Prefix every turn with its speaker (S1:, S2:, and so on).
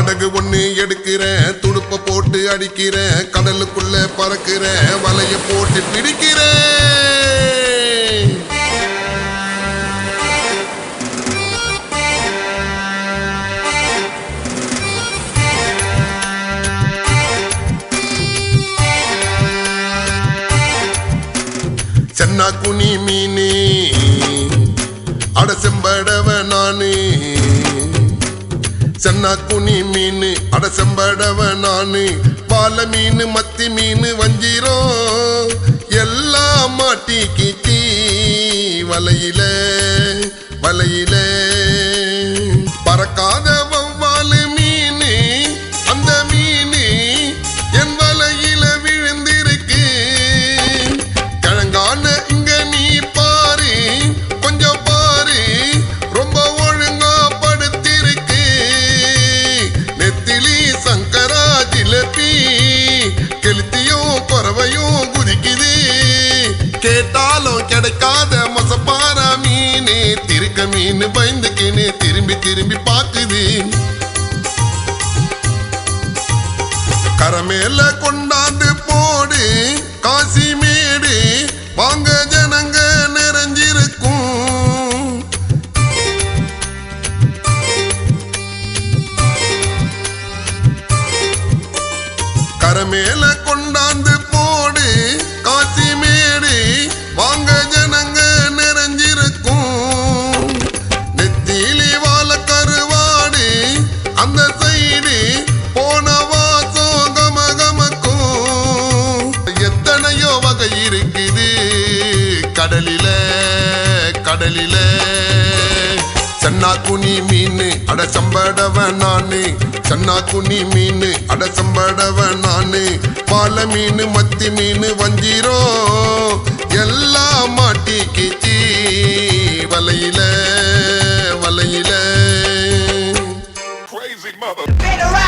S1: படகு ஒண்ணு எடுக்கிறேன் துடுப்ப போட்டு அடிக்கிறேன் கடலுக்குள்ள பறக்கிறேன் வலைய போட்டு பிடிக்கிறேன் சென்னா குனி மீனே அட செம்பட சென்னா குனி மீன் அடசம்படவ நானு பால மீன் மத்தி மீன் வஞ்சிரம் எல்லாம் மாட்டிக்கிச்சி வலையில வலையில. பறக்காத பறவையும் குதிக்குது. கேட்டாலும் கிடைக்காத மசப்பார மீனே திருக்க மீன் பயந்துக்கினு திரும்பி திரும்பி பார்க்குது. கரமேல கொண்டாந்து போடு காசி மேடு வாங்க ஜனங்க நிறைஞ்சிருக்கும். கரமேல கொண்டாந்து அந்த சைடு போன வாசம் கம கமக்கும். எத்தனையோ வகை இருக்குது. கடலில கடலில. சென்னா குனி மீன் அட சம்படவன் நானு. சென்னா குனி மீன் அட சம்படவன் நானு. பால மீன் மத்தி மீன் வஞ்சிரம் எல்லாம் மாட்டி amazing mother.